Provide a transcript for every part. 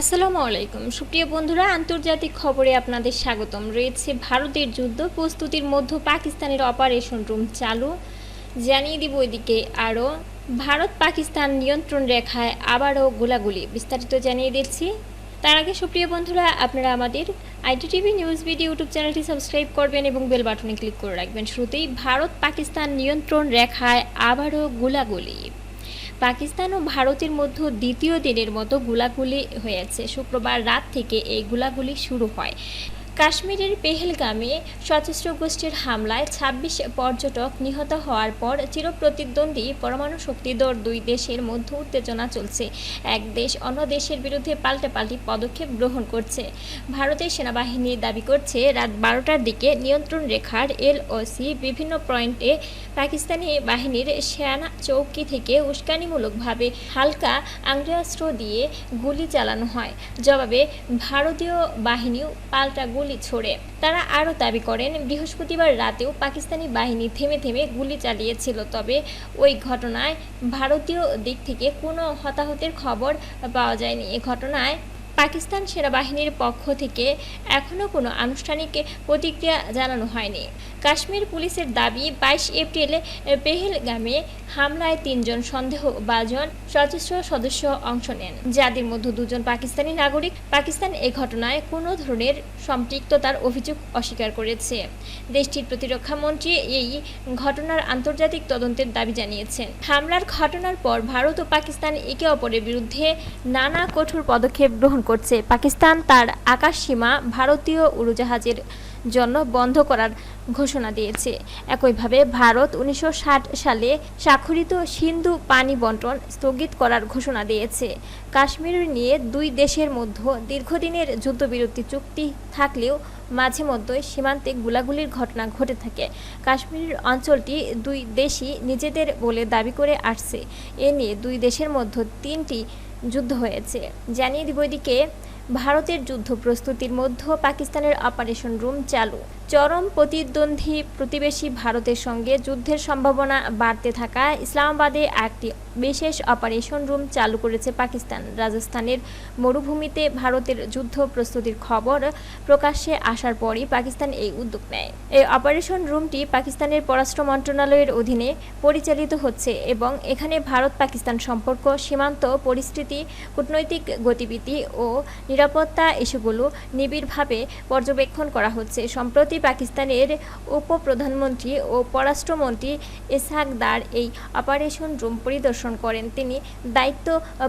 আসসালামু আলাইকুম। সুপ্রিয় বন্ধুরা, আন্তর্জাতিক খবরে আপনাদের স্বাগতম। রয়েছে ভারতের যুদ্ধ প্রস্তুতির মধ্যে পাকিস্তানের অপারেশন রুম চালু। জানিয়ে দিব এদিকে আরও। ভারত পাকিস্তান নিয়ন্ত্রণ রেখায় আবারও গোলাগুলি। বিস্তারিত জানিয়ে দিচ্ছি। তার আগে সুপ্রিয় বন্ধুরা, আপনারা আমাদের আইটিটিভি নিউজ ভিডিও ইউটিউব চ্যানেলটি সাবস্ক্রাইব করবেন এবং বেল বাটনে ক্লিক করে রাখবেন। শুরুতেই ভারত পাকিস্তান নিয়ন্ত্রণ রেখায় আবারও গোলাগুলি। পাকিস্তান ও ভারতের মধ্যে দ্বিতীয় দিনের মতো গোলাগুলি হয়েছে। শুক্রবার রাত থেকে এই গোলাগুলি শুরু হয়। কাশ্মীরের পেহেলগামে সশস্ত্র গোষ্ঠীর হামলায় ২৬ পর্যটক নিহত হওয়ার পর চিরপ্রতিদ্বন্দ্বী পরমাণু শক্তি শক্তিধর দুই দেশের মধ্যে উত্তেজনা চলছে। এক দেশ অন্য দেশের বিরুদ্ধে পাল্টাপাল্টি পদক্ষেপ গ্রহণ করছে। ভারতের সেনাবাহিনী দাবি করছে, রাত বারোটার দিকে নিয়ন্ত্রণ রেখার এলওসি বিভিন্ন পয়েন্টে পাকিস্তানি বাহিনীর সেনা চৌকি থেকে উস্কানিমূলকভাবে হালকা আগ্নেয়াস্ত্র দিয়ে গুলি চালানো হয়। জবাবে ভারতীয় বাহিনীও পাল্টা গুলি ছোড়ে। তারা আরও দাবি করেন, বৃহস্পতিবার রাতেও পাকিস্তানি বাহিনী থেমে থেমে গুলি চালিয়েছিল, তবে ওই ঘটনায় ভারতীয় দিক থেকে কোনো হতাহতের খবর পাওয়া যায়নি। এ ঘটনায় পাকিস্তান সেনাবাহিনীর পক্ষ থেকে এখনও কোনো আনুষ্ঠানিক প্রতিক্রিয়া জানানো হয়নি। কাশ্মীর পুলিশের দাবি, বাইশ এপ্রিল পেহেলগামে হামলায় তিনজন সন্দেহভাজন সশস্ত্র সদস্য অংশ নেন। যাদের মধ্যে দুজন পাকিস্তানি নাগরিক। পাকিস্তান এ ঘটনায় কোনো ধরনের সম্পৃক্ততার অভিযোগ অস্বীকার করেছে। দেশটির প্রতিরক্ষা মন্ত্রী এই ঘটনার আন্তর্জাতিক তদন্তের দাবি জানিয়েছেন। হামলার ঘটনার পর ভারত ও পাকিস্তান একে অপরের বিরুদ্ধে নানা কঠোর পদক্ষেপ গ্রহণ করছে। পাকিস্তান তার আকাশ সীমা ভারতীয় উড়োজাহাজের জন্য বন্ধ করার ঘোষণা দিয়েছে। একইভাবে ভারত উনিশশো ষাট সালে স্বাক্ষরিত সিন্ধু পানি বন্টন স্থগিত করার ঘোষণা দিয়েছে। কাশ্মীর নিয়ে দুই দেশের মধ্যে দীর্ঘদিনের যুদ্ধবিরতি চুক্তি থাকলেও মাঝে মধ্যে সীমান্তে গুলাগুলির ঘটনা ঘটে থাকে। কাশ্মীর অঞ্চলটি দুই দেশই নিজেদের বলে দাবি করে আসছে। এ নিয়ে দুই দেশের মধ্যে তিনটি যুদ্ধ হয়েছে। জানিয়ে দিব এদিকে ভারতের যুদ্ধ প্রস্তুতির মধ্যে পাকিস্তানের অপারেশন রুম চালু। চরম প্রতিদ্বন্দ্বী প্রতিবেশী ভারতের সঙ্গে যুদ্ধের সম্ভাবনা বাড়তে থাকা ইসলামাবাদে একটি বিশেষ অপারেশন রুম চালু করেছে পাকিস্তান। রাজস্থানের মরুভূমিতে ভারতের যুদ্ধ প্রস্তুতির খবর প্রকাশ্যে আসার পরই পাকিস্তান এই উদ্যোগ নেয়। এই অপারেশন রুমটি পাকিস্তানের পররাষ্ট্র মন্ত্রণালয়ের অধীনে পরিচালিত হচ্ছে এবং এখানে ভারত পাকিস্তান সম্পর্ক, সীমান্ত পরিস্থিতি, কূটনৈতিক গতিবিধি ও নিরাপত্তা ইস্যুগুলো নিবিড়ভাবে পর্যবেক্ষণ করা হচ্ছে। সম্প্রতি পাকিস্তানের উপপ্রধানমন্ত্রী ও পররাষ্ট্রমন্ত্রী ইসহাক দার এই অপারেশন রুম পরিদর্শন করেন। তিনি দায়িত্ব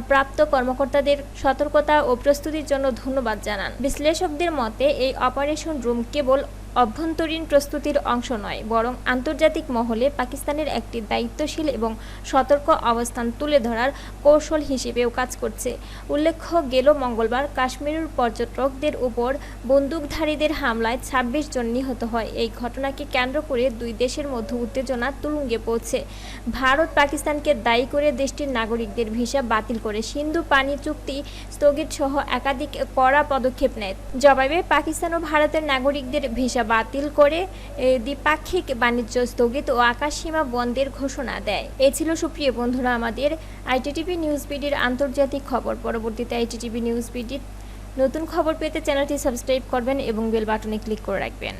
প্রাপ্ত কর্মকর্তাদের সতর্কতা ও প্রস্তুতির জন্য ধন্যবাদ জানান। বিশ্লেষকদের মতে, এই অপারেশন রুম কেবল অভ্যন্তরীণ প্রস্তুতির অংশ নয়, বরং আন্তর্জাতিক মহলে পাকিস্তানের একটি দায়িত্বশীল এবং সতর্ক অবস্থান তুলে ধরার কৌশল হিসেবেও কাজ করছে। উল্লেখ্য, গেল মঙ্গলবার কাশ্মীরের পর্যটকদের উপর বন্দুকধারীদের হামলায় ২৬ জন নিহত হয়। এই ঘটনাকে কেন্দ্র করে দুই দেশের মধ্যে উত্তেজনা তুলুঙ্গে পৌঁছে ভারত পাকিস্তানকে দায়ী করে দেশটির নাগরিকদের ভিসা বাতিল করে সিন্ধু পানি চুক্তি স্থগিত সহ একাধিক কড়া পদক্ষেপ নেয়। জবাবে পাকিস্তান ও ভারতের নাগরিকদের ভিসা বাতিল করে দ্বিপাক্ষিক বাণিজ্য স্থগিত ও আকাশসীমা বন্ধের ঘোষণা দেয়। এ ছিল সুপ্রিয় বন্ধুরা আমাদের আইটিটিভি নিউজ পিডির আন্তর্জাতিক খবর। পরবর্তীতে আইটিটিভি নিউজ পিডির নতুন খবর পেতে চ্যানেলটি সাবস্ক্রাইব করবেন এবং বেল বাটনে ক্লিক করে রাখবেন।